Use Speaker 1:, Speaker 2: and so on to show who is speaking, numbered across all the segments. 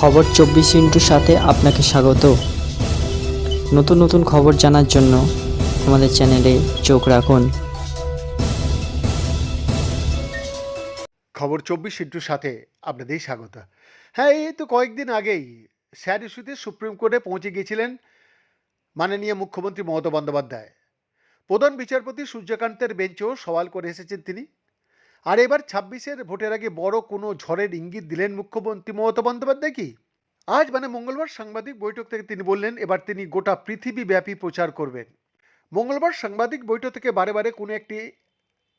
Speaker 1: খবর চব্বিশ ইন্টুর সাথে আপনাকে স্বাগত। নতুন নতুন খবর জানার জন্য আমাদের চ্যানেলে চোখ রাখুন।
Speaker 2: খবর চব্বিশ ইন্টুর সাথে আপনাদের স্বাগত। হ্যাঁ এই তো কয়েকদিন আগেই স্যার ইস্যুতে সুপ্রিম কোর্টে পৌঁছে গিয়েছিলেন মাননীয় মুখ্যমন্ত্রী মমতা বন্দ্যোপাধ্যায়। প্রধান বিচারপতি সূর্যকান্তের বেঞ্চও সওয়াল করে এসেছেন তিনি। আর এবার ছাব্বিশের ভোটের আগে বড় কোনো ঝড়ের ইঙ্গিত দিলেন মুখ্যমন্ত্রী মমতা বন্দ্যোপাধ্যায় কি? আজ মানে মঙ্গলবার সাংবাদিক বৈঠক থেকে তিনি বললেন, এবার তিনি গোটা পৃথিবীব্যাপী প্রচার করবেন। মঙ্গলবার সাংবাদিক বৈঠক থেকে বারে বারে কোনো একটি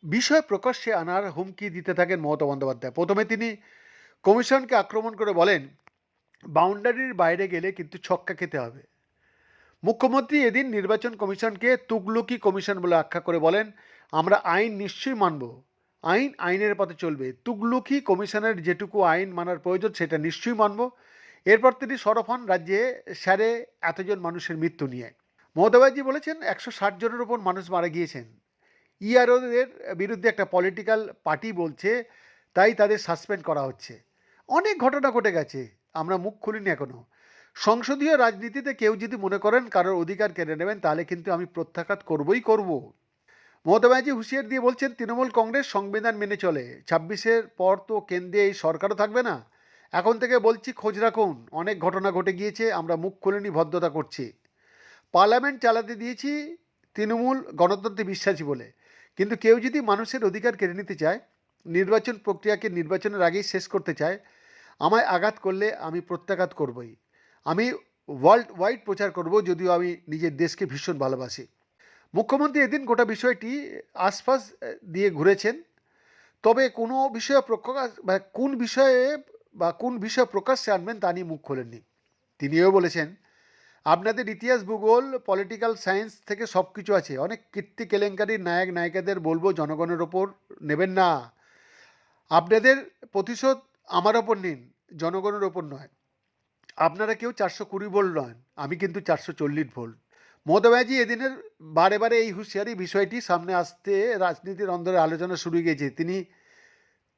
Speaker 2: বিষয় প্রকাশ্যে আনার হুমকি দিতে থাকেন মমতা বন্দ্যোপাধ্যায়। প্রথমে তিনি কমিশনকে আক্রমণ করে বলেন, বাউন্ডারির বাইরে গেলে কিন্তু ছক্কা খেতে হবে। মুখ্যমন্ত্রী এদিন নির্বাচন কমিশনকে তুগলুকি কমিশন বলে আখ্যা করে বলেন, আমরা আইন নিশ্চয়ই মানব। আইন, আইনের পথে চলবে। তুগলুকি কমিশনের যেটুকু আইন মানার প্রয়োজন, সেটা নিশ্চয়ই মানব। এরপর তিনি সরব হন রাজ্যে স্যারে এতজন মানুষের মৃত্যু নিয়ে। মমতা ব্যানার্জি বলেছেন, একশো ষাট জনের ওপর মানুষ মারা গিয়েছেন। ইআরওদের বিরুদ্ধে একটা পলিটিক্যাল পার্টি বলছে, তাই তাদের সাসপেন্ড করা হচ্ছে। অনেক ঘটনা ঘটে গেছে, আমরা মুখ খুলিনি এখনও। সংসদীয় রাজনীতিতে কেউ যদি মনে করেন কারোর অধিকার কেড়ে নেবেন, তাহলে কিন্তু আমি প্রত্যাঘাত করবই করব। মমতা ব্যানার্জি হুঁশিয়ার দিয়ে বলছেন, তৃণমূল কংগ্রেস সংবিধান মেনে চলে। ছাব্বিশের পর তো কেন্দ্রে এই সরকারও থাকবে না। এখন থেকে বলছি, খোঁজ রাখুন। অনেক ঘটনা ঘটে গিয়েছে, আমরা মুখ খুলিনি, ভদ্রতা করছি। পার্লামেন্ট চালাতে দিয়েছি, তৃণমূল গণতন্ত্রে বিশ্বাসী বলে। কিন্তু কেউ যদি মানুষের অধিকার কেড়ে নিতে চায়, নির্বাচন প্রক্রিয়াকে নির্বাচনের আগেই শেষ করতে চায়, আমায় আঘাত করলে আমি প্রত্যাঘাত করবই। আমি ওয়ার্ল্ড ওয়াইড প্রচার করব, যদিও আমি নিজের দেশকে ভীষণ ভালোবাসি। মুখ্যমন্ত্রী এদিন গোটা বিষয়টি আশপাশ দিয়ে ঘুরেছেন। তবে কোনো বিষয়ে প্রকাশ বা কোন বিষয়ে বা কোন বিষয় প্রকাশ্যে আনবেন তা নিয়ে মুখ খোলেননি। তিনি তিনিও বলেছেন, আপনাদের ইতিহাস, ভূগোল পলিটিক্যাল সায়েন্স থেকে সব কিছু আছে। অনেক কীর্তি কেলেঙ্কারির নায়ক, নায়িকাদের বলব জনগণের ওপর নেবেন না। আপনাদের প্রতিশোধ আমার ওপর নিন, জনগণের ওপর নয়। আপনারা কেউ চারশো কুড়ি ভোল্ট নন আমি কিন্তু চারশো চল্লিশ ভোল্ট। মমতা এদিনের বারে বারে এই হুঁশিয়ারি বিষয়টি সামনে আসতে রাজনীতির অন্দরে আলোচনা শুরু গেছে। তিনি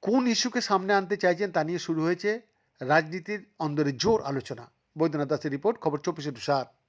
Speaker 2: কোন ইস্যুকে সামনে আনতে চাইছেন তা নিয়ে শুরু হয়েছে রাজনীতির অন্দরে জোর আলোচনা। বৈদ্যনাথ দাসের রিপোর্ট, খবর চব্বিশে সাত